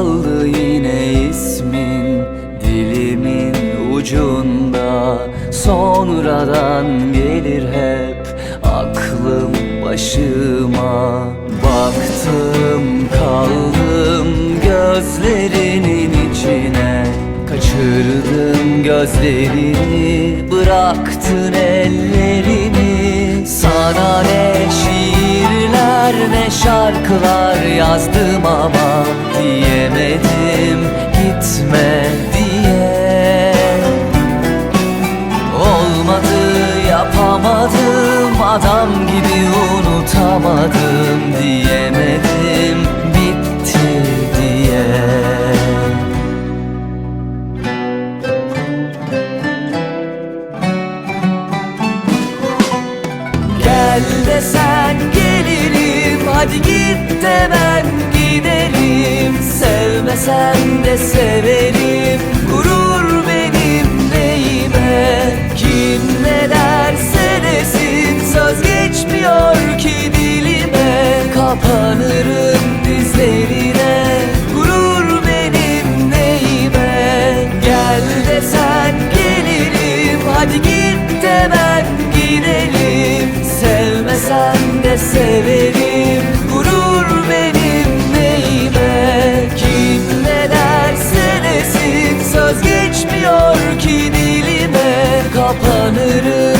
Kaldı yine ismin dilimin ucunda. Sonradan gelir hep aklım başıma. Baktım kaldım gözlerinin içine. Kaçırdım gözlerini bıraktın şarkılar yazdım ama Diyemedim gitme diye. Olmadı yapamadım adam gibi Hadi git de ben giderim Sevmesen de severim. Gurur benim neyime? Kim ne derse desin. Söz geçmiyor ki dilime. Kapanırım dizlerine. Gurur benim neyime? Gel desen gelirim. Hadi git de ben gidelim. Sevmesen de severim Kapanırım